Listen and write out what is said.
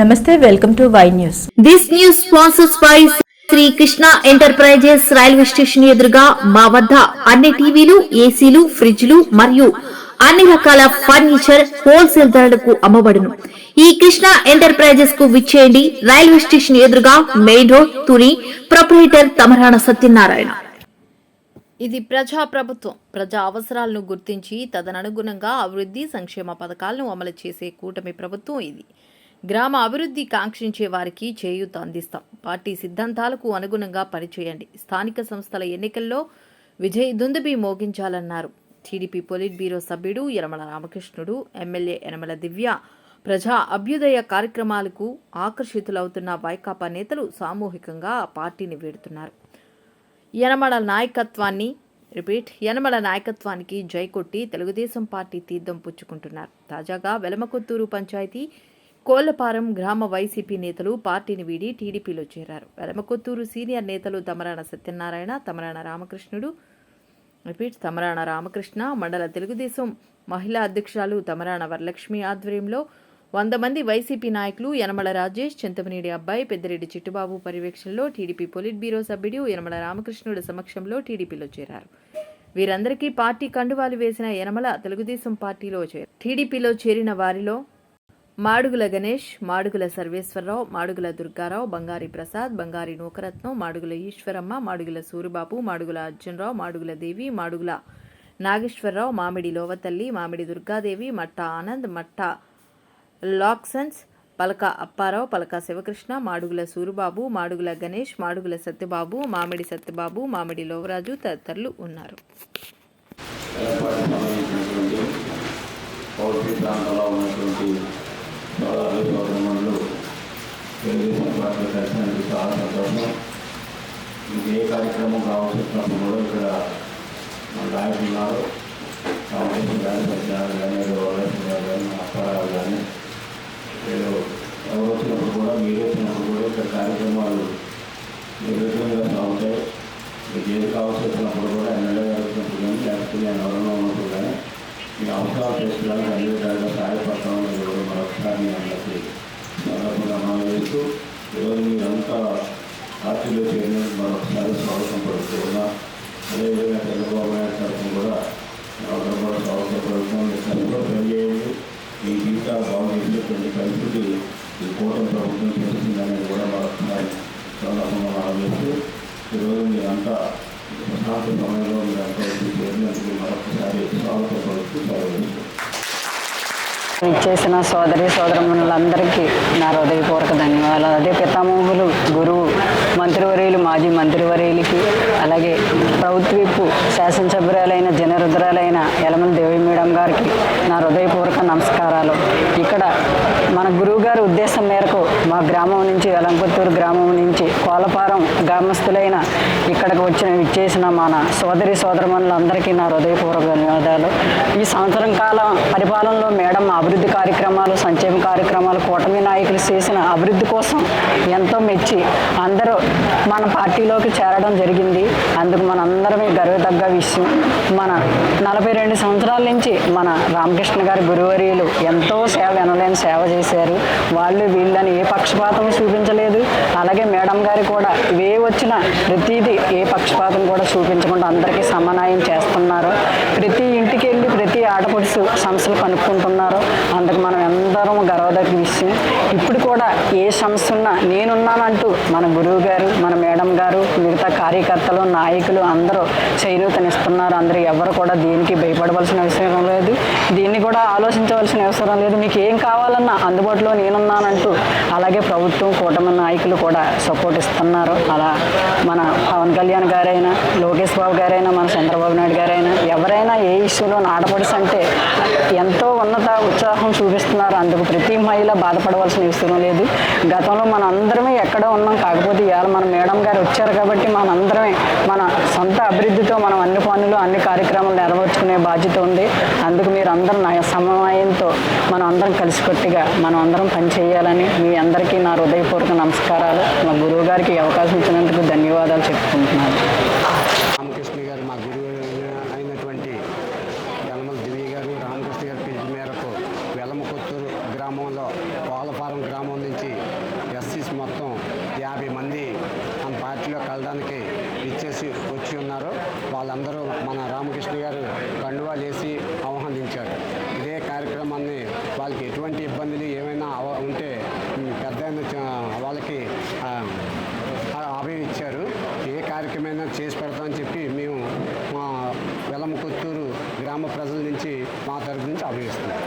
నమస్తే welcome to Y news. This news sponsors by Shri Krishna enterprises railway station ఎదురుగా మా వద్ద అన్ని టీవీలు ఏసీలు ఫ్రిడ్జ్లు మరియు అన్ని రకాల ఫర్నిచర్ హోల్సేల్ ధరలకు అమ్మబడును. ఈ కృష్ణ ఎంటర్ప్రైజెస్కు విచ్చేయండి. రైల్వే స్టేషన్ ఎదురుగా main road Tuni proprietor Tamarana Satyanarayana. ఇది ప్రజా ప్రభుత్వం. ప్రజా అవసరాలను గుర్తించి తదననుగుణంగా అభివృద్ధి సంక్షేమ పథకాలను అమలు చేసే కూటమి ప్రభుత్వం ఇది. గ్రామ అభివృద్ధి కాంక్షించే వారికి చేయూత అందిస్తాం. పార్టీ సిద్ధాంతాలకు అనుగుణంగా పనిచేయండి. స్థానిక సంస్థల ఎన్నికల్లో విజయ్ దుందుబి మోగించాలన్నారు. టీడీపీ పొలిట్ బ్యూరో సభ్యుడు యనమల రామకృష్ణుడు ఎమ్మెల్యే యనమల దివ్య ప్రజా అభ్యుదయ కార్యక్రమాలకు ఆకర్షితులవుతున్న వైకాపా నేతలు సామూహికంగా పార్టీని వీడుతున్నారు. యనమల నాయకత్వాన్ని రిపీట్ యనమల నాయకత్వానికి జై కొట్టి తెలుగుదేశం పార్టీ తీర్థం పుచ్చుకుంటున్నారు. తాజాగా వెలమకొత్తూరు పంచాయతీ కోళ్ళపారం గ్రామ వైసీపీ నేతలు పార్టీని వీడి టీడీపీలో చేరారు. వెలమకొత్తూరు సీనియర్ నేతలు తమరాణ సత్యనారాయణ తమరాణ రామకృష్ణుడు రిపీట్ తమరాణ రామకృష్ణ మండల తెలుగుదేశం మహిళా అధ్యక్షురాలు తమరాణ వరలక్ష్మి ఆధ్వర్యంలో వంద మంది వైసీపీ నాయకులు యనమల రాజేష్ చింతమనేడి అబ్బాయి పెద్దిరెడ్డి చిట్టుబాబు పర్యవేక్షణలో టీడీపీ పొలిట్ బ్యూరో సభ్యుడు యనమల రామకృష్ణుడు సమక్షంలో టీడీపీలో చేరారు. వీరందరికీ పార్టీ కండువాలు వేసిన యనమల తెలుగుదేశం పార్టీలో చేరారు. టీడీపీలో చేరిన వారిలో మాడుగుల గణేష్ మాడుగుల సర్వేశ్వరరావు మాడుగుల దుర్గారావు బంగారి ప్రసాద్ బంగారి నూకరత్నం మాడుగుల ఈశ్వరమ్మ మాడుగుల సూరిబాబు మాడుగుల అర్జునరావు మాడుగుల దేవి మాడుగుల నాగేశ్వరరావు మామిడి లోవతల్లి మామిడి దుర్గాదేవి మట్ట ఆనంద్ మట్ట లాక్సన్స్ పలక అప్పారావు పలక శివకృష్ణ మాడుగుల సూరిబాబు మాడుగుల గణేష్ మాడుగుల సత్యబాబు మామిడి సత్యబాబు మామిడి లోవరాజు తదితరులు ఉన్నారు. ప్రాంతంలో ఉన్నటువంటి సోదరులు సోదరులు తెలుగుదేశం పార్టీ దర్శనానికి చాలా సంతోషం. మీకు ఏ కార్యక్రమం కావాల్సి కూడా ఇక్కడ మన నాయకులు ఉన్నారు. కాంగ్రెస్ కానీ సత్యనారాయణ కానీ గౌరవేశ్వర గారు కానీ అప్పారావు కానీ వీళ్ళు ఎవరు వచ్చినప్పుడు కూడా మీరు వచ్చినప్పుడు కూడా ఇక్కడ కార్యక్రమాలు నిర్విఘ్నంగా సాగుతాయి. మీకు ఏది కావాల్సి వచ్చినప్పుడు కూడా ఎమ్మెల్యే గారు వచ్చినప్పుడు కానీ లేకపోతే నేను ఎవరైనా ఉన్నప్పుడు కానీ మీ అవసరాలు చేసుకోవడానికి అన్ని విధాలుగా సహాయపడతాం. మీ అందరికీ సందర్భంగా మనం వేస్తూ ఈరోజు మీరంతా పార్టీలో చేరినందుకు మరొకసారి స్వాగతం పడుతున్నా అదేవిధంగా చంద్రబాబు నాయుడు తరఫున కూడా అందరూ కూడా స్వాగతం పడుతున్నాం మీరు కష్టపడి పనిచేయండి. మీ జీవితాలు బాగు పరిస్థితి ఈ కూటమి ప్రభుత్వం చేస్తుందని కూడా మరొకసారి సందర్భంగా మనం చేస్తూ ఈరోజు మీరంతా ప్రశాంత సమయంలో మీరంతా వచ్చి చేరినందుకు మరొకసారి స్వాగతం పడుతూ సెలవు ఇచ్చేసిన సోదరి సోదరములందరికీ నా హృదయపూర్వక ధన్యవాదాలు. అదే పితామహులు గురువు మంత్రివర్యులు మాజీ మంత్రివర్యులకి అలాగే ప్రభుత్వపు శాసనసభ్యురాలైన జనరుద్రాలైన యలమల దేవి మేడం గారికి నా హృదయపూర్వక నమస్కారాలు. ఇక్కడ మన గురువు గారి ఉద్దేశం మేరకు మా గ్రామం నుంచి వెలంకొత్తూరు గ్రామం నుంచి కోలపారం గ్రామస్తులైన ఇక్కడికి వచ్చిన ఇచ్చేసిన మన సోదరి సోదరమణులందరికీ నా హృదయపూర్వక ధన్యవాదాలు. ఈ సంవత్సరం కాలం పరిపాలనలో మేడం అభివృద్ధి కార్యక్రమాలు సంక్షేమ కార్యక్రమాలు కూటమి నాయకులు చేసిన అభివృద్ధి కోసం ఎంతో మెచ్చి అందరూ మన పార్టీలోకి చేరడం జరిగింది. అందుకు మనందరమే గర్వతగ్గ విషయం. మన నలభై రెండు సంవత్సరాల నుంచి మన రామకృష్ణ గారి గురువర్యులు ఎంతో సేవ ఎనలేని సేవ చేశారు. వాళ్ళు వీళ్ళని ఏ పక్షపాతం చూపించలేదు. అలాగే మేడం గారు కూడా ఇవే వచ్చిన ప్రతిదీ ఏ పక్షపాతం కూడా చూపించకుండా అందరికీ సమన్వయం చేస్తున్నారు ప్రతి ఇంటికి వెళ్ళి ప్రతి ఆడపడుచు సమస్యలు కనుక్కుంటున్నారు అందుకు మనం ఎందరం గర్వదగ్గ విషయం. ఇప్పుడు కూడా ఏ సమస్య ఉన్నా నేనున్నానంటూ మన గురువు గారు మన మేడం గారు మిగతా కార్యకర్తలు నాయకులు అందరూ చేయూతనిస్తున్నారు అందరూ ఎవరు కూడా దీనికి భయపడవలసిన అవసరం లేదు. దీన్ని కూడా ఆలోచించవలసిన అవసరం లేదు. మీకు ఏం కావాలన్నా అందుబాటులో నేనున్నానంటూ అలాగే ప్రభుత్వం కూటమి నాయకులు కూడా సపోర్ట్ ఇస్తున్నారు. అలా మన పవన్ కళ్యాణ్ గారైనా లోకేష్ బాబు గారైనా మన చంద్రబాబు నాయుడు గారైనా ఎవరైనా ఏ ఇష్యూలో అంటే ఎంతో ఉన్నత ఉత్సాహం చూపిస్తున్నారు. అందుకు ప్రతి మహిళ బాధపడవలసిన అవసరం లేదు. గతంలో మన అందరమే ఎక్కడ ఉన్నాం. కాకపోతే ఇవాళ మన మేడం గారు వచ్చారు కాబట్టి మనందరమే మన సొంత అభివృద్ధితో మనం అన్ని పనులు అన్ని కార్యక్రమాలు నెరవేర్చుకునే బాధ్యత ఉంది. అందుకు మీరు అందరం నా సమన్వయంతో మనం అందరం కలిసికట్టుగా మనం అందరం పనిచేయాలని మీ అందరికీ నా హృదయపూర్వక నమస్కారాలు. మా గురువు గారికి అవకాశం ఇచ్చినందుకు ధన్యవాదాలు చెప్పుకుంటున్నాను రామకృష్ణ గారు మా గురువు అయినటువంటి యలమల దివ్య గారు రామకృష్ణ గారి పిలుపు మేరకు వెలమకొత్తూరు గ్రామంలో పోలపాలెం గ్రామం నుంచి ఎస్సీస్ మొత్తం యాభై మంది మన పార్టీలో కలడానికి ఇచ్చేసి వచ్చి ఉన్నారు. వాళ్ళందరూ మన రామకృష్ణ గారు కండువాలు వేసి ఆహ్వానించారు. ఇదే కార్యక్రమాన్ని వాళ్ళకి ఎటువంటి ఇబ్బందులు ఏమైనా ఉంటే పెద్ద వాళ్ళకి ఆ, ఇచ్చారు. ఏ కార్యక్రమైనా చేసి పెడతామని చెప్పి మేము మా వెలమకొత్తూరు గ్రామ ప్రజల నుంచి మా తరపు నుంచి అభివిస్తున్నాం